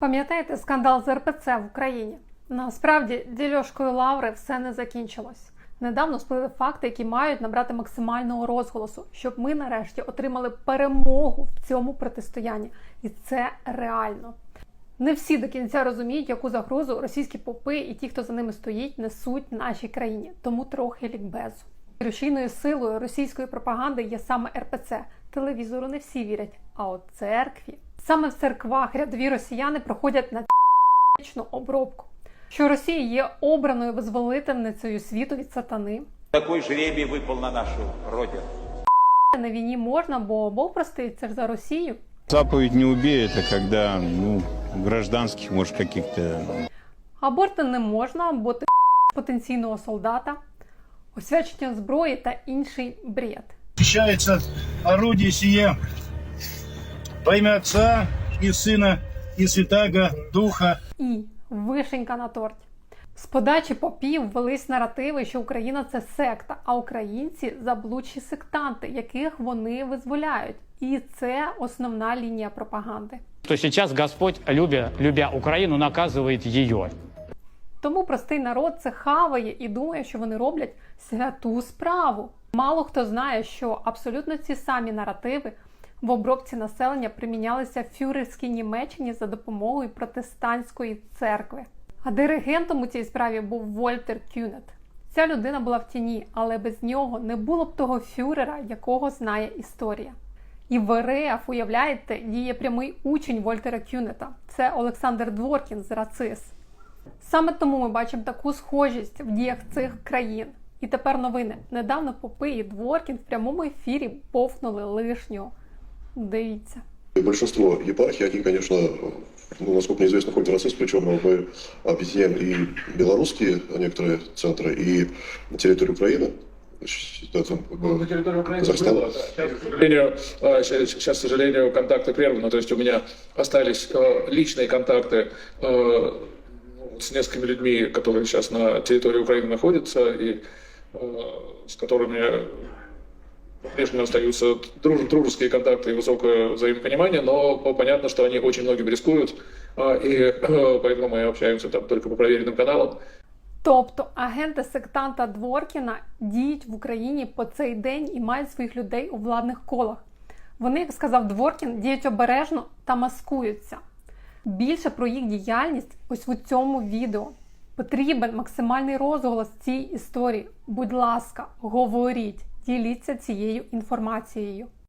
Пам'ятаєте скандал з РПЦ в Україні? Насправді дільошкою лаври все не закінчилось. Недавно сплили факти, які мають набрати максимального розголосу, щоб ми нарешті отримали перемогу в цьому протистоянні, і це реально. Не всі до кінця розуміють, яку загрозу російські попи і ті, хто за ними стоїть, несуть нашій країні, тому трохи лікбезу. Рушійною силою російської пропаганди є саме РПЦ. Телевізору не всі вірять, а от церкві. Саме в церквах рядові росіяни проходять на обробку. Що Росія є обраною визволительницею світу від сатани. Такой жребий выпал на нашу родину. На війні можна, бо Бог простить, це ж за Росію. Заповедь не убей, это когда, ну, гражданских, может, каких-то Аборти не можна, бо ти потенційного солдата, освячення зброї та інший бред. Защищается орудие сие во имя Отца и Сына и Святаго Духа. І вишенька на торті. З подачі попів велись наративи, що Україна це секта, а українці заблудші сектанти, яких вони визволяють. І це основна лінія пропаганди. что сейчас Господь, любя, любя Украину, наказывает ее. Тому простий народ це хаває і думає, що вони роблять святу справу. Мало хто знає, що абсолютно ці самі наративи в обробці населення примінялися в фюрерській Німеччині за допомогою протестантської церкви. А диригентом у цій справі був Вольтер Кюнет. Ця людина була в тіні, але без нього не було б того фюрера, якого знає історія. І в РФ, уявляєте, діє прямий учень Вольтера Кюнета. Це Олександр Дворкін з РАЦИС. Саме тому ми бачимо таку схожість в діях цих країн. І тепер новини. Недавно Попи і Дворкін в прямому ефірі повнули лишнього. Дивіться. И Большинство епархий, они, конечно, ну, насколько мне известно, хоть РАСИС, причем мы объединяем и белорусские некоторые центры, и на территории Украины. Это, Ну, на территории Украины Казахстан. было, да. Сейчас, к сожалению, э, щ- сейчас, к сожалению, контакты прерваны. То есть у меня остались э, личные контакты э, ну, с несколькими людьми, которые сейчас на территории Украины находятся, и э, с которыми по-прежнему остаются друж- дружеские контакты и высокое взаимопонимание, но понятно, что они очень многим рискуют, э, и э, поэтому мы общаемся там только по проверенным каналам. Тобто агенти сектанта Дворкіна діють в Україні по цей день і мають своїх людей у владних колах. Вони, як сказав Дворкін, діють обережно та маскуються. Більше про їх діяльність ось у цьому відео. Потрібен максимальний розголос цій історії. Будь ласка, говоріть, діліться цією інформацією.